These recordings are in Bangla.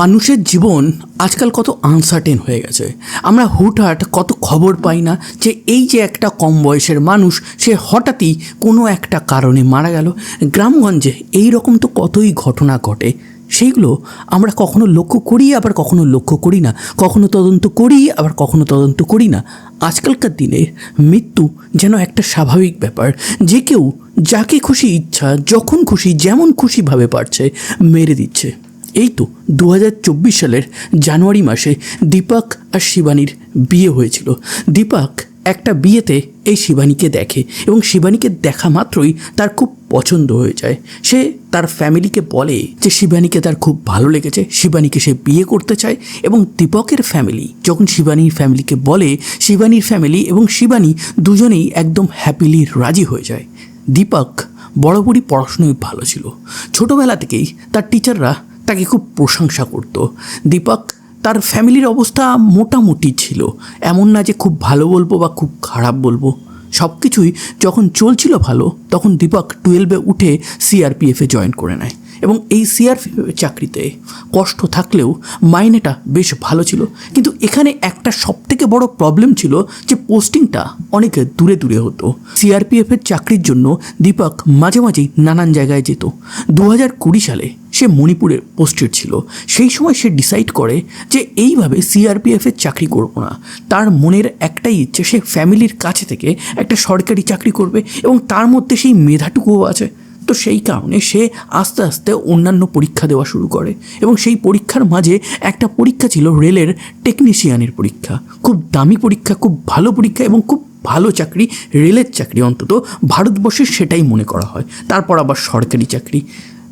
মানুষের জীবন আজকাল কত আনসার্টেন হয়ে গেছে। আমরা হুটহাট কত খবর পাই না যে এই যে একটা কম বয়সের মানুষ, সে হঠাৎই কোনো একটা কারণে মারা গেল। গ্রামগঞ্জে এই রকম তো কতই ঘটনা ঘটে। সেইগুলো আমরা কখনো লক্ষ্য করি, আবার কখনো লক্ষ্য করি না। কখনো তদন্ত করি, আবার কখনো তদন্ত করি না। আজকালকার দিনে মৃত্যু যেন একটা স্বাভাবিক ব্যাপার। যে কেউ যাকে খুশি ইচ্ছা, যখন খুশি, যেমন খুশিভাবে পারছে, মেরে দিচ্ছে। এই তো দু হাজার চব্বিশ সালের জানুয়ারি মাসে দীপক আর শিবানীর বিয়ে হয়েছিল। দীপক একটা বিয়েতে এই শিবানীকে দেখে এবং শিবানীকে দেখা মাত্রই তার খুব পছন্দ হয়ে যায়। সে তার ফ্যামিলিকে বলে যে শিবানীকে তার খুব ভালো লেগেছে, শিবানীকে সে বিয়ে করতে চায় এবং দীপকের ফ্যামিলি, যখন শিবানীর ফ্যামিলিকে বলে, শিবানীর ফ্যামিলি এবং শিবানী দুজনেই একদম হ্যাপিলি রাজি হয়ে যায়। দীপক বরাবরই পড়াশুনোয় ভালো ছিল। ছোটোবেলা থেকেই তার টিচাররা তাকে খুব প্রশংসা করত। দীপক, তার ফ্যামিলির অবস্থা মোটামুটি ছিল। এমন না যে খুব ভালো বলব বা খুব খারাপ বলব। সব কিছুই যখন চলছিল ভালো, তখন দীপক টুয়েলভে উঠে সিআরপিএফে জয়েন করে নেয়। এবং এই সিআরপিএফ চাকরিতে কষ্ট থাকলেও মাইনেটা বেশ ভালো ছিল। কিন্তু এখানে একটা সবথেকে বড় প্রবলেম ছিল যে পোস্টিংটা অনেক দূরে দূরে হতো। সিআরপিএফের চাকরির জন্য দীপক মাঝে মাঝেই নানান জায়গায় যেত। দু হাজার কুড়ি সালে সে মণিপুরে পোস্টেড ছিল। সেই সময় সে ডিসাইড করে যে এইভাবে সিআরপিএফের চাকরি করব না। তার মনের একটাই ইচ্ছে, সে ফ্যামিলির কাছে থেকে একটা সরকারি চাকরি করবে এবং তার মধ্যে সেই মেধাটুকুও আছে। তো সেই কারণে সে আস্তে আস্তে অন্যান্য পরীক্ষা দেওয়া শুরু করে এবং সেই পরীক্ষার মাঝে একটা পরীক্ষা ছিল রেলের টেকনিশিয়ানের পরীক্ষা। খুব দামি পরীক্ষা, খুব ভালো পরীক্ষা এবং খুব ভালো চাকরি, রেলের চাকরি অন্তত ভারতবর্ষে সেটাই মনে করা হয়। তারপর আবার সরকারি চাকরি।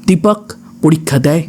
দীপক পরীক্ষা দেয়,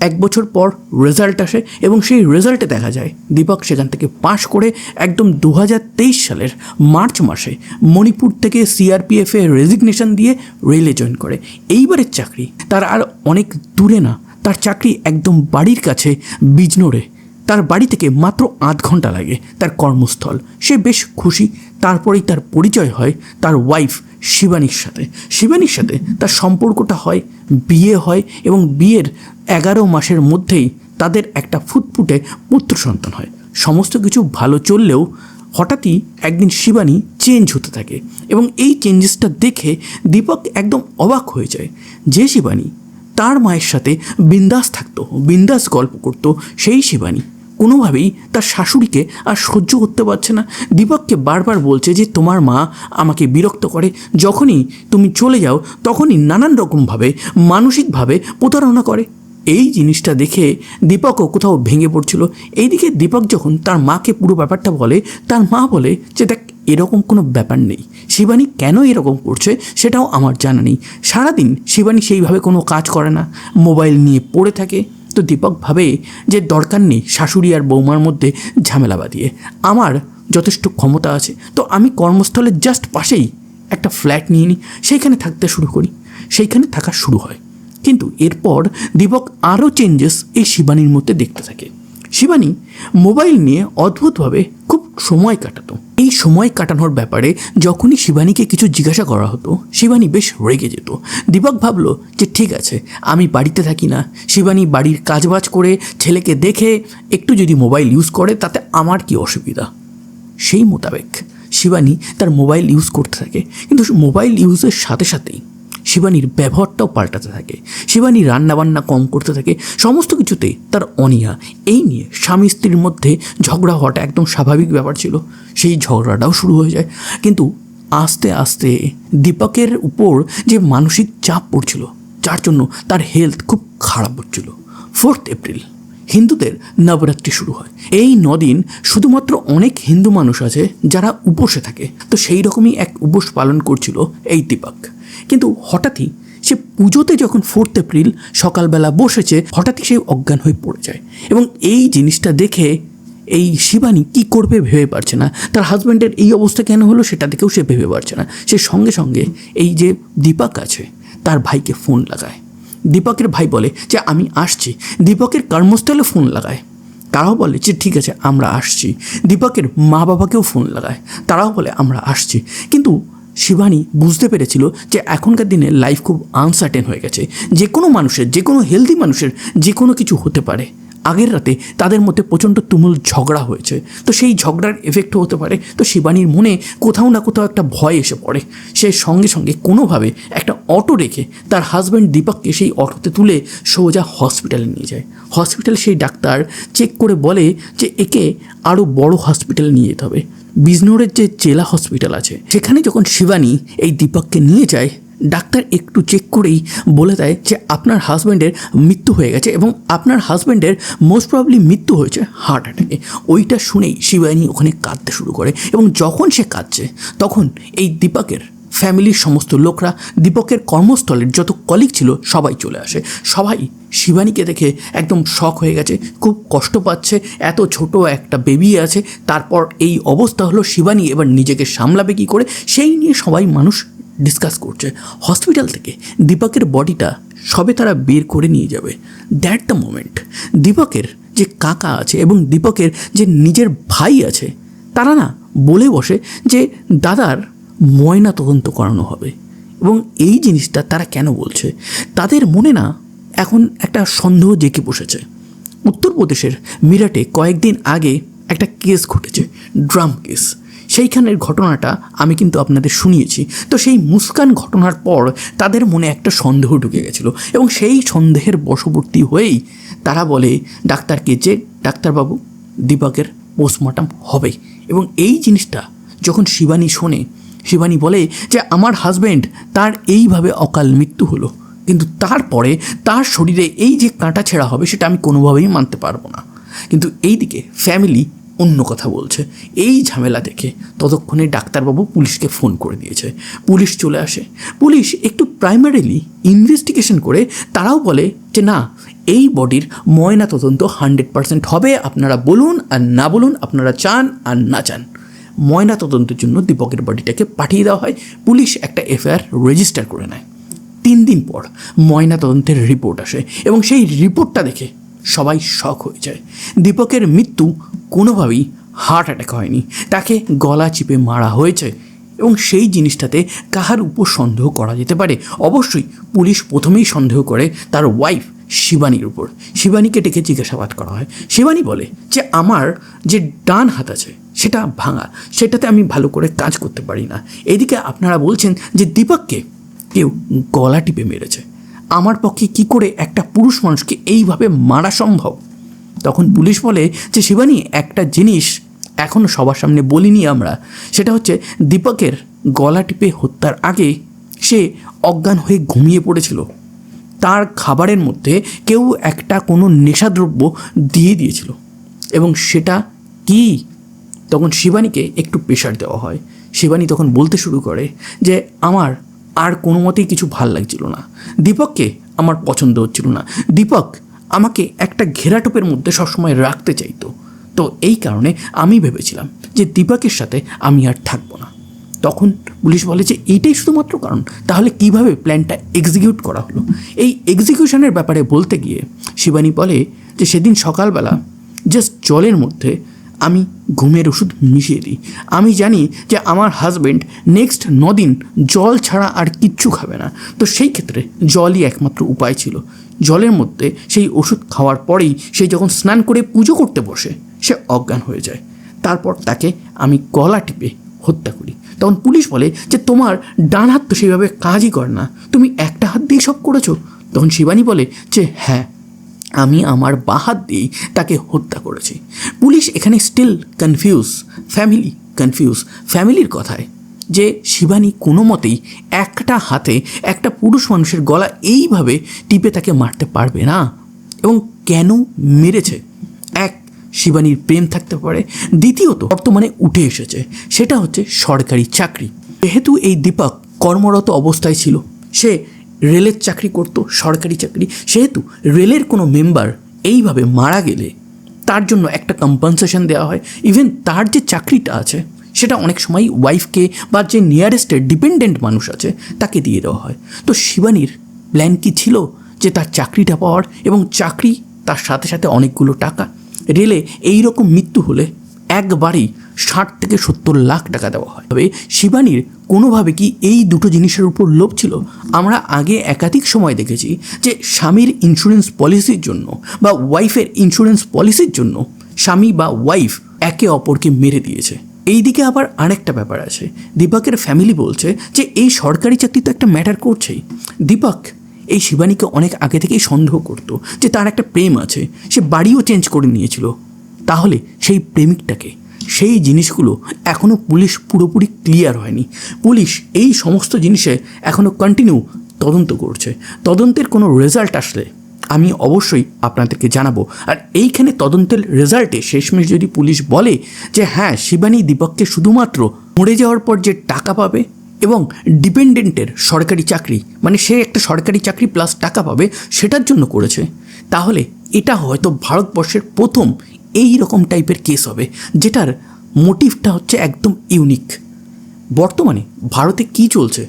এক বছর পর রেজাল্ট আসে এবং সেই রেজাল্টে দেখা যায়, দীপক সেখান থেকে পাশ করে একদম দু হাজার সালের মার্চ মাসে মণিপুর থেকে সিআরপিএফে রেজিগনেশন দিয়ে রেলে জয়েন করে। এইবারের চাকরি তার আর অনেক দূরে না। তার চাকরি একদম বাড়ির কাছে, বিজনোরে। তার বাড়ি থেকে মাত্র আধ ঘণ্টা লাগে তার কর্মস্থল। সে বেশ খুশি। তারপরেই তার পরিচয় হয় তার ওয়াইফ শিবানীর সাথে। শিবানীর সাথে তার সম্পর্কটা হয়, বিয়ে হয় এবং বিয়ের এগারো মাসের মধ্যেই তাদের একটা ফুটফুটে পুত্র সন্তান হয়। সমস্ত কিছু ভালো চললেও হঠাৎই একদিন শিবানী চেঞ্জ হতে থাকে এবং এই চেঞ্জেসটা দেখে দীপক একদম অবাক হয়ে যায়। যে শিবানী, তার মায়ের সাথে বিন্দাস থাকতো, বিন্দাস গল্প করতো সেই শিবানী। কোনোভাবেই তার শাশুড়িকে আর সহ্য করতে পারছে না। দীপককে বারবার বলছে যে, তোমার মা আমাকে বিরক্ত করে। যখনই তুমি চলে যাও, তখনই নানান রকমভাবে, মানসিকভাবে প্রতারণা করে। এই জিনিসটা দেখে দীপকও কোথাও ভেঙে পড়ছিল। এইদিকে দীপক যখন তার মাকে পুরো ব্যাপারটা বলে, তার মা বলে যে, দেখ, এরকম কোনো ব্যাপার নেই। শিবানী কেন এরকম করছে সেটাও আমার জানা নেই। সারাদিন শিবানী সেইভাবে কোনো কাজ করে না। মোবাইল নিয়ে পড়ে থাকে। তো দীপক ভাবে যে, দরকার নেই শাশুড়ি আর বৌমার মধ্যে ঝামেলা বাঁধিয়ে। আমার যথেষ্ট ক্ষমতা আছে। তো আমি কর্মস্থলের জাস্ট পাশেই একটা ফ্ল্যাট নিয়ে নিই সেইখানে থাকতে শুরু করি। সেইখানে থাকা শুরু হয়। কিন্তু এরপর দীপক আরও চেঞ্জেস এই শিবানীর মধ্যে দেখতে থাকে। শিবানী মোবাইল নিয়ে অদ্ভুতভাবে খুব সময় কাটাতো। এই সময় কাটানোর ব্যাপারে যখনই শিবানীকে কিছু জিজ্ঞাসা করা হতো, শিবানী বেশ রেগে যেত। দীপক ভাবলো যে ঠিক আছে, আমি বাড়িতে থাকি না। শিবানী বাড়ির কাজবাজ করে ছেলেকে দেখে একটু যদি মোবাইল ইউজ করে, তাতে আমার কি অসুবিধা? সেই মোতাবেক শিবানী তার মোবাইল ইউজ করতে থাকে। কিন্তু মোবাইল ইউজের সাথে সাথেই শিবানীর ব্যবহারটাও পাল্টাতে থাকে। শিবানী রান্নাবান্না কম করতে থাকে। সমস্ত কিছুতেই তার অনিয়া এই নিয়ে স্বামী স্ত্রীর মধ্যে ঝগড়া হওয়াটা একদম স্বাভাবিক ব্যাপার ছিল। সেই ঝগড়াটাও শুরু হয়ে যায়। কিন্তু আস্তে আস্তে দীপকের উপর যে মানসিক চাপ পড়ছিল, যার জন্য তার হেলথ খুব খারাপ হচ্ছিল। ফোর্থ এপ্রিল হিন্দুদের নবরাত্রি শুরু হয়। এই নদিন শুধুমাত্র অনেক হিন্দু মানুষ আছে যারা উপোসে থাকে। তো সেই রকমই এক উপোস পালন করছিল এই দীপক। কিন্তু হঠাৎই সে পুজোতে যখন ফোর্থ এপ্রিল সকালবেলা বসেছে, হঠাৎই সে অজ্ঞান হয়ে পড়ে যায়। এবং এই জিনিসটা দেখে এই শিবানী কি করবে ভেবে পারছে না। তার হাজব্যান্ডের এই অবস্থা কেন হলো সেটা দেখেও সে ভেবে পারছে না। সে সঙ্গে সঙ্গে এই যে দীপক আছে, তার ভাইকে ফোন লাগায়। দীপকের ভাই বলে, যে আমি আসছি। দীপকের কর্মস্থলে ফোন লাগায়। তারাও বলে, যে ঠিক আছে, আমরা আসছি। দীপকের মা বাবাকেও ফোন লাগায়। তারাও বলে, আমরা আসছি। কিন্তু শিবানী বুঝতে পেরেছিল যে এখনকার দিনে লাইফ খুব আনসার্টেন হয়ে গেছে। যে কোনো মানুষের, যে কোনো হেলদি মানুষের যে কোনো কিছু হতে পারে। আগের রাতে তাদের মধ্যে প্রচণ্ড তুমুল ঝগড়া হয়েছে। তো সেই ঝগড়ার এফেক্টও হতে পারে। তো শিবানীর মনে কোথাও না কোথাও একটা ভয় এসে পড়ে। সে সঙ্গে সঙ্গে কোনোভাবে একটা অটো রেখে তার হাজব্যান্ড দীপককে সেই অটোতে তুলে সোজা হসপিটালে নিয়ে যায়। হসপিটালে সেই ডাক্তার চেক করে বলে যে, একে আরও বড় হসপিটালে নিয়ে যেতে হবে। বিজনোরের যে জেলা হসপিটাল আছে, সেখানে যখন শিবানী এই দীপককে নিয়ে যায়, ডাক্তার একটু চেক করেই বলে দেয় যে আপনার হাজব্যান্ডের মৃত্যু হয়ে গেছে এবং আপনার হাজব্যান্ডের মোস্ট প্রবলি মৃত্যু হয়েছে হার্ট অ্যাটাকে ওইটা শুনেই শিবানী ওখানে কাঁদতে শুরু করে এবং যখন সে কাঁদছে, তখন এই দীপকের ফ্যামিলির সমস্ত লোকরা দীপকের কর্মস্থলের যত কলিগ ছিল সবাই চলে আসে। সবাই শিবানীকে দেখে একদম শখ হয়ে গেছে, খুব কষ্ট পাচ্ছে, এত ছোট একটা বেবি আছে, তারপর এই অবস্থা হলো শিবানী এবার নিজেকে সামলাবে কী করে, সেই নিয়ে সবাই মানুষ ডিসকাস করছে। হসপিটাল থেকে দীপকের বডিটা সবে তারা বের করে নিয়ে যাবে। দ্যাট দ্য মোমেন্ট দীপকের যে কাকা আছে এবং দীপকের যে নিজের ভাই আছে, তারা না বলে বসে যে, দাদার ময়না তদন্ত করানো হবে। এবং এই জিনিসটা তারা কেন বলছে? তাদের মনে না এখন একটা সন্দেহ জেঁকে বসেছে। উত্তরপ্রদেশের মিরাটে কয়েকদিন আগে একটা কেস ঘটেছে, ড্রাম কেস। সেইখানের ঘটনাটা আমি কিন্তু আপনাদের শুনিয়েছি। তো সেই মুস্কান ঘটনার পর তাদের মনে একটা সন্দেহ ঢুকে গেছিল এবং সেই সন্দেহের বশবর্তী হয়েই তারা বলে ডাক্তারকে যে ডাক্তারবাবু দীপকের পোস্টমর্টম হবে এবং এই জিনিসটা যখন শিবানী শোনে শিবানী বলে যে আমার হাজব্যান্ড তার এইভাবে অকাল মৃত্যু হলো। কিন্তু তারপরে তার শরীরে এই যে কাঁটা ছেঁড়া হবে সেটা আমি কোনোভাবেই মানতে পারব না। কিন্তু এইদিকে ফ্যামিলি অন্য কথা বলছে। এই ঝামেলা দেখে ততক্ষণে ডাক্তারবাবু পুলিশকে ফোন করে দিয়েছে। পুলিশ চলে আসে। পুলিশ একটু প্রাইমারিলি ইনভেস্টিগেশন করে তারাও বলে যে না, এই বডির ময়না তদন্ত হান্ড্রেড পার্সেন্ট হবে। আপনারা বলুন আর না বলুন, আপনারা চান আর না চান। ময়না তদন্তের জন্য দীপকের বডিটাকে পাঠিয়ে দেওয়া হয়। পুলিশ একটা এফআইআর রেজিস্টার করে নেয়। তিন দিন পর ময়না তদন্তের রিপোর্ট আসে এবং সেই রিপোর্টটা দেখে সবাই শখ হয়ে যায়। দীপকের মৃত্যু কোনোভাবেই হার্ট অ্যাটাক হয়নি। তাকে গলা চিপে মারা হয়েছে এবং সেই জিনিসটাতে কাহার উপর সন্দেহ করা যেতে পারে? অবশ্যই পুলিশ প্রথমেই সন্দেহ করে তার ওয়াইফ শিবানীর উপর। শিবানীকে ডেকে জিজ্ঞাসাবাদ করা হয়। শিবানী বলে যে, আমার যে ডান হাত আছে সেটা ভাঙা, সেটাতে আমি ভালো করে কাজ করতে পারি না। এদিকে আপনারা বলছেন যে দীপককে কেউ গলা টিপে মেরেছে। আমার পক্ষে কি করে একটা পুরুষ মানুষকে এইভাবে মারা সম্ভব? তখন পুলিশ বলে যে, শিবানী, একটা জিনিস এখনও সবার সামনে বলিনি আমরা। সেটা হচ্ছে দীপকের গলা টিপে হত্যার আগে সে অজ্ঞান হয়ে ঘুমিয়ে পড়েছিল। তার খাবারের মধ্যে কেউ একটা কোনো নেশাদ্রব্য দিয়ে দিয়েছিল। এবং সেটা কি তখন শিবানীকে একটু প্রেশার দেওয়া হয়। শিবানী তখন বলতে শুরু করে যে, আমার আর কোনো মতেই কিছু ভালো লাগছিল না। দীপককে আমার পছন্দ হচ্ছিল না। দীপক আমাকে একটা ঘেরাটোপের মধ্যে সবসময় রাখতে চাইতো। তো এই কারণে আমি ভেবেছিলাম যে, দীপকের সাথে আমি আর থাকব না। তখন পুলিশ বলে যে এইটাই শুধুমাত্র কারণ। তাহলে কীভাবে প্ল্যানটা এক্সিকিউট করা হলো? এই এক্সিকিউশনের ব্যাপারে বলতে গিয়ে শিবানী বলে যে, সেদিন সকালবেলা জাস্ট জলের মধ্যে আমি ঘুমের ওষুধ মিশিয়ে দিই। আমি জানি যে আমার হাজবেন্ড নেক্সট নদিন জল ছাড়া আর কিচ্ছু খাবে না। তো সেই ক্ষেত্রে জলই একমাত্র উপায় ছিল। জলের মধ্যে সেই ওষুধ খাওয়ার পরেই সে যখন স্নান করে পুজো করতে বসে, সে অজ্ঞান হয়ে যায়। তারপর তাকে আমি গলা টিপে হত্যা করি। তখন পুলিশ বলে যে, তোমার ডান হাত তো সেইভাবে কাজই করে না। তুমি একটা হাত দিয়ে সব করেছ? তখন শিবানী বলে যে হ্যাঁ। আমি আমার বাহাত দিয়েই তাকে হত্যা করেছি। পুলিশ এখানে স্টিল কনফিউজ ফ্যামিলি কনফিউজ ফ্যামিলির কথায় যে শিবানী কোনো মতেই একটা হাতে একটা পুরুষ মানুষের গলা এইভাবে টিপে তাকে মারতে পারবে না। এবং কেন মেরেছে? এক, শিবানীর প্রেম থাকতে পারে। দ্বিতীয়ত, বর্তমানে উঠে এসেছে। সেটা হচ্ছে সরকারি চাকরি। যেহেতু এই দীপক কর্মরত অবস্থায় ছিল, সে রেলের চাকরি করত, সরকারি চাকরি। সেহেতু রেলের কোনো মেম্বার এইভাবে মারা গেলে তার জন্য একটা কম্পনসেশন দেওয়া হয়। ইভেন তার যে চাকরিটা আছে, সেটা অনেক সময় ওয়াইফকে বা যে নিয়ারেস্টের ডিপেন্ডেন্ট মানুষ আছে, তাকে দিয়ে দেওয়া হয়। তো শিবানীর প্ল্যান কি ছিল? যে তার চাকরিটা পাওয়ার এবং চাকরি তার সাথে সাথে অনেকগুলো টাকা। রেলে এই রকম মৃত্যু হলে একবারেই ষাট থেকে সত্তর লাখ টাকা দেওয়া হয়। তবে শিবানীর কোনোভাবে কি এই দুটো জিনিসের উপর লোভ ছিল? আমরা আগে একাধিক সময় দেখেছি যে স্বামীর ইন্স্যুরেন্স পলিসির জন্য বা ওয়াইফের ইন্স্যুরেন্স পলিসির জন্য স্বামী বা ওয়াইফ একে অপরকে মেরে দিয়েছে। এইদিকে আবার আরেকটা ব্যাপার আছে। দীপকের ফ্যামিলি বলছে যে এই সরকারি চাকরি তো একটা ম্যাটার করছেই। দীপক এই শিবানীকে অনেক আগে থেকেই সন্দেহ করতো যে তার একটা প্রেম আছে। সে বাড়িও চেঞ্জ করে নিয়েছিল। তাহলে সেই প্রেমিকটাকে সেই জিনিসগুলো এখনও পুলিশ পুরোপুরি ক্লিয়ার হয়নি। পুলিশ এই সমস্ত জিনিসে এখনও কন্টিনিউ তদন্ত করছে। তদন্তের কোনো রেজাল্ট আসলে আমি অবশ্যই আপনাদেরকে জানাব। আর এইখানে তদন্তের রেজাল্টে শেষমেশ যদি পুলিশ বলে যে হ্যাঁ শিবানী দীপককে শুধুমাত্র মরে যাওয়ার পর যে টাকা পাবে এবং ডিপেন্ডেন্টের সরকারি চাকরি মানে সে একটা সরকারি চাকরি প্লাস টাকা পাবে, সেটার জন্য করেছে, তাহলে এটা হয়তো ভারতবর্ষের প্রথম এই রকম টাইপের কেস হবে, যেটার মোটিভটা হচ্ছে একদম ইউনিক বর্তমানে ভারতে কি চলছে,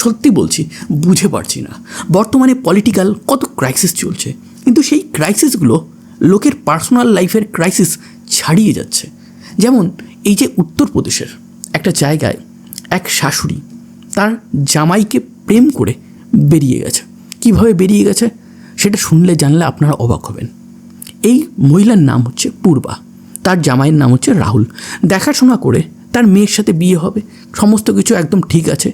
সত্যি বলছি, বুঝে পারছি না। বর্তমানে পলিটিক্যাল কত ক্রাইসিস চলছে, কিন্তু সেই ক্রাইসিসগুলো লোকের পার্সোনাল লাইফের ক্রাইসিস ছাড়িয়ে যাচ্ছে। যেমন এই যে উত্তরপ্রদেশের একটা জায়গায় এক শাশুড়ি তার জামাইকে প্রেম করে বেরিয়ে গেছে। কীভাবে বেরিয়ে গেছে? সেটা শুনলে জানলে আপনারা অবাক হবেন। এই মহিলার নাম হচ্ছে পূর্বা। তার জামাইয়ের নাম হচ্ছে রাহুল। দেখাশোনা করে তার মেয়ের সাথে বিয়ে হবে। সমস্ত কিছু একদম ঠিক আছে।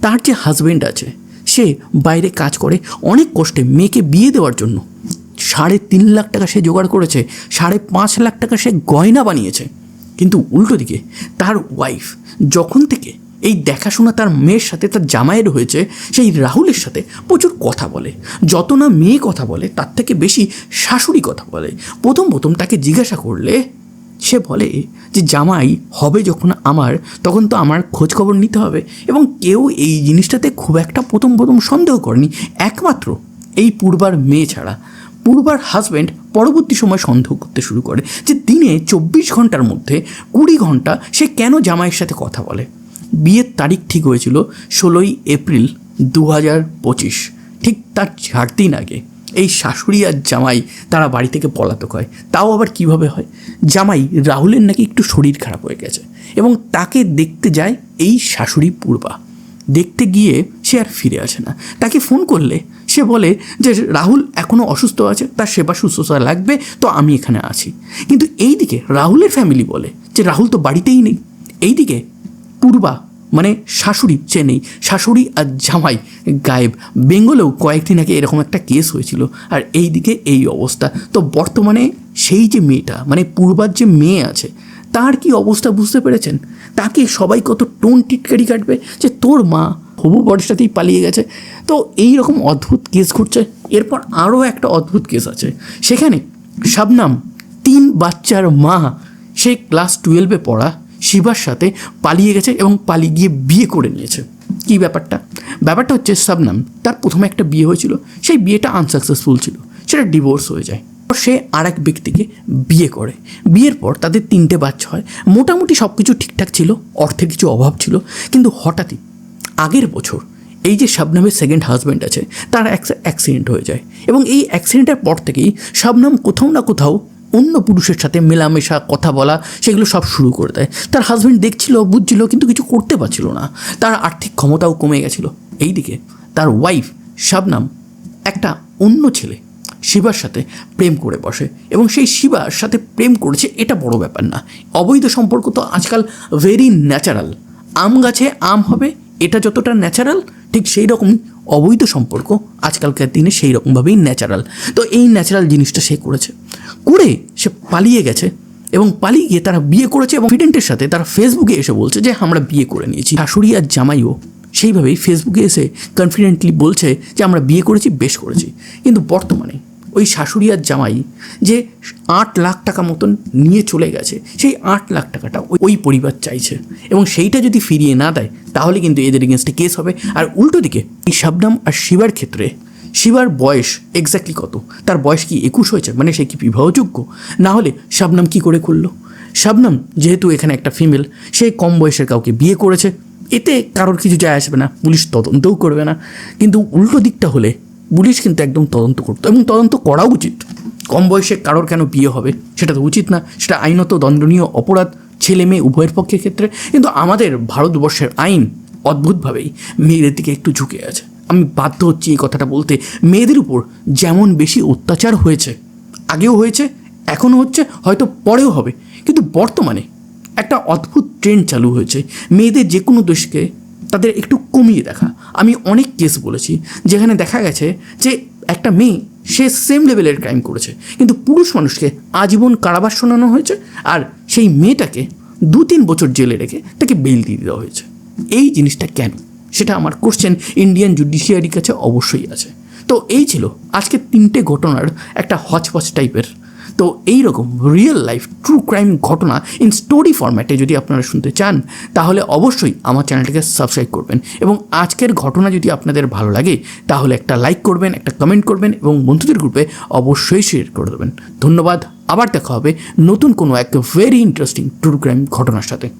তার যে হাজবেন্ড আছে, সে বাইরে কাজ করে অনেক কষ্টে মেয়েকে বিয়ে দেওয়ার জন্য। সাড়ে তিন লাখ টাকা সে জোগাড় করেছে, সাড়ে পাঁচ লাখ টাকা সে গয়না বানিয়েছে। কিন্তু উল্টো দিকে তার ওয়াইফ যখন থেকে এই দেখাশোনা তার মেয়ের সাথে, তার জামাইয়ের হয়েছে, সেই রাহুলের সাথে প্রচুর কথা বলে। যত না মেয়ে কথা বলে, তার থেকে বেশি শাশুড়ি কথা বলে। প্রথম প্রথম তাকে জিজ্ঞাসা করলে, সে বলে যে, জামাই, হবে যখন আমার, তখন তো আমার খোঁজ খবর নিতে হবে। এবং কেউ এই জিনিসটাতে খুব একটা প্রথম প্রথম সন্দেহ করেনি। একমাত্র এই পূর্বার মেয়ে ছাড়া। পূর্বার হাজব্যান্ড পরবর্তী সময় সন্দেহ করতে শুরু করে যে, দিনে চব্বিশ ঘণ্টার মধ্যে কুড়ি ঘণ্টা সে কেন জামাইয়ের সাথে কথা বলে? বিয়ের তারিখ ঠিক হয়েছিল ষোলোই এপ্রিল দু হাজার পঁচিশ। ঠিক তার চার দিন আগে এই শাশুড়ি আর জামাই তারা বাড়ি থেকে পলাতক হয়। তাও আবার কীভাবে হয়? জামাই রাহুলের নাকি একটু শরীর খারাপ হয়ে গেছে এবং তাকে দেখতে যায় এই শাশুড়ি পূর্বা। দেখতে গিয়ে সে আর ফিরে আসে না। তাকে ফোন করলে সে বলে যে, রাহুল এখনও অসুস্থ আছে, তার সেবা শুশ্রূষা লাগবে, তো আমি এখানে আছি। কিন্তু এইদিকে রাহুলের ফ্যামিলি বলে যে, রাহুল তো বাড়িতেই নেই। এইদিকে পূর্বা মানে শাশুড়ি চেন্নাই শাশুড়ি আর জামাই গায়েব। বেঙ্গলেও কয়েকদিন আগে এরকম একটা কেস হয়েছিল। আর এই দিকে এই অবস্থা। তো বর্তমানে সেই যে মেয়েটা মানে পূর্বার যে মেয়ে আছে, তার কি অবস্থা বুঝতে পেরেছেন? তাকে সবাই কত টোন টিটকারি কাটবে যে তোর মা হবু বরের পালিয়ে গেছে। তো এই রকম অদ্ভুত কেস ঘটছে। এরপর আরও একটা অদ্ভুত কেস আছে। সেখানে শাবনাম, তিন বাচ্চার মা, সে ক্লাস টুয়েলভে পড়া। শিবার সাথে পালিয়ে গেছে এবং পালিয়ে গিয়ে বিয়ে করে নিয়েছে। কী ব্যাপারটা? ব্যাপারটা হচ্ছে শাবনাম তার প্রথমে একটা বিয়ে হয়েছিল, সেই বিয়েটা আনসাকসেসফুল ছিল, সেটা ডিভোর্স হয়ে যায়। সে আর এক ব্যক্তিকে বিয়ে করে। বিয়ের পর তাদের তিনটে বাচ্চা হয়। মোটামুটি সব কিছু ঠিকঠাক ছিল, অর্থের কিছু অভাব ছিল, কিন্তু হঠাৎই আগের বছর এই যে শাবনামের সেকেন্ড হাজব্যান্ড আছে, তার অ্যাক্সিডেন্ট হয়ে যায়। এবং এই অ্যাক্সিডেন্টের পর থেকেই শাবনাম কোথাও না কোথাও অন্য পুরুষের সাথে মেলামেশা, কথা বলা, সেগুলো সব শুরু করে দেয়। তার হাজব্যান্ড দেখছিল, বুঝছিল, কিন্তু কিছু করতে পারছিল না। তার আর্থিক ক্ষমতাও কমে গেছিল। এইদিকে তার ওয়াইফ শাবনাম, একটা অন্য ছেলে, শিবার সাথে প্রেম করে বসে। এবং সেই শিবার সাথে প্রেম করেছে, এটা বড় ব্যাপার না। অবৈধ সম্পর্ক তো আজকাল ভেরি ন্যাচারাল আম গাছে আম হবে, এটা যতটা ন্যাচারাল ঠিক সেই রকমই অবৈধ সম্পর্ক আজকালকার দিনে সেই রকমভাবেই ন্যাচারাল তো এই ন্যাচারাল জিনিসটা সে করেছে। করে সে পালিয়ে গেছে এবং পালিয়ে গিয়ে তারা বিয়ে করেছে এবং ফিডেন্টের সাথে তারা ফেসবুকে এসে বলছে যে, আমরা বিয়ে করে নিয়েছি। শাশুড়ি আর জামাইও সেইভাবেই ফেসবুকে এসে কনফিডেন্টলি বলছে যে, আমরা বিয়ে করেছি, বেশ করেছি। কিন্তু বর্তমানে ওই শাশুড়ি আর জামাই যে, আট লাখ টাকা মতন নিয়ে চলে গেছে, সেই আট লাখ টাকাটা ওই- পরিবার চাইছে। এবং সেইটা যদি ফিরিয়ে না দেয়, তাহলে কিন্তু এদের এগেনস্টে কেস হবে। আর উল্টো দিকে, এই শাবনাম আর শিবার ক্ষেত্রে শিবার বয়স এক্স্যাক্টলি কত? তার বয়স কি একুশ হয়েছে? মানে সে কি বিবাহযোগ্য? না হলে শাবনাম কি করে করল? শাবনাম যেহেতু এখানে একটা ফিমেল সে কম বয়সের কাউকে বিয়ে করেছে। এতে কারোর কিছু যায় আসবে না, পুলিশ তদন্তও করবে না। কিন্তু উল্টো দিকটা হলে পুলিশ কিন্তু একদম তদন্ত করতো এবং তদন্ত করা উচিত। কম বয়সে কারোর কেন বিয়ে হবে? সেটা তো উচিত না। সেটা আইনত দণ্ডনীয় অপরাধ, ছেলে মেয়ে উভয়ের পক্ষের ক্ষেত্রে। কিন্তু আমাদের ভারতবর্ষের আইন অদ্ভুতভাবেই মেয়েদের দিকে একটু ঝুঁকে আছে। আমি বাধ্য হচ্ছি এই কথাটা বলতে। মেয়েদের উপর যেমন বেশি অত্যাচার হয়েছে, আগেও হয়েছে, এখনও হচ্ছে, হয়তো পরেও হবে। কিন্তু বর্তমানে একটা অদ্ভুত ট্রেন্ড চালু হয়েছে। মেয়েদের যে কোনো দোষকে তাদের একটু কমিয়ে দেখা। আমি অনেক কেস বলেছি, যেখানে দেখা গেছে যে একটা মেয়ে, সে সেম লেভেলের ক্রাইম করেছে। কিন্তু পুরুষ মানুষকে আজীবন কারাবাস শোনানো হয়েছে আর সেই মেয়েটাকে দু তিন বছর জেলে রেখে তাকে বেল দিয়ে দেওয়া হয়েছে। এই জিনিসটা কেন? সেটা আমার কোশ্চেন ইন্ডিয়ান জুডিশিয়ারির কাছে অবশ্যই আছে। তো এই ছিল আজকে তিনটে ঘটনার একটা হচপচ টাইপের তো এই রকম রিয়েল লাইফ ট্রু ক্রাইম ঘটনা ইন স্টোরি ফরম্যাটে যদি আপনারা শুনতে চান, তাহলে অবশ্যই আমার চ্যানেলটিকে সাবস্ক্রাইব করবেন এবং আজকের ঘটনা যদি আপনাদের ভালো লাগে, তাহলে একটা লাইক করবেন, একটা কমেন্ট করবেন এবং বন্ধুদের গ্রুপে অবশ্যই শেয়ার করে দেবেন। ধন্যবাদ, আবার দেখা হবে নতুন কোনো এক ভেরি ইন্টারেস্টিং ট্রু ক্রাইম ঘটনার সাথে।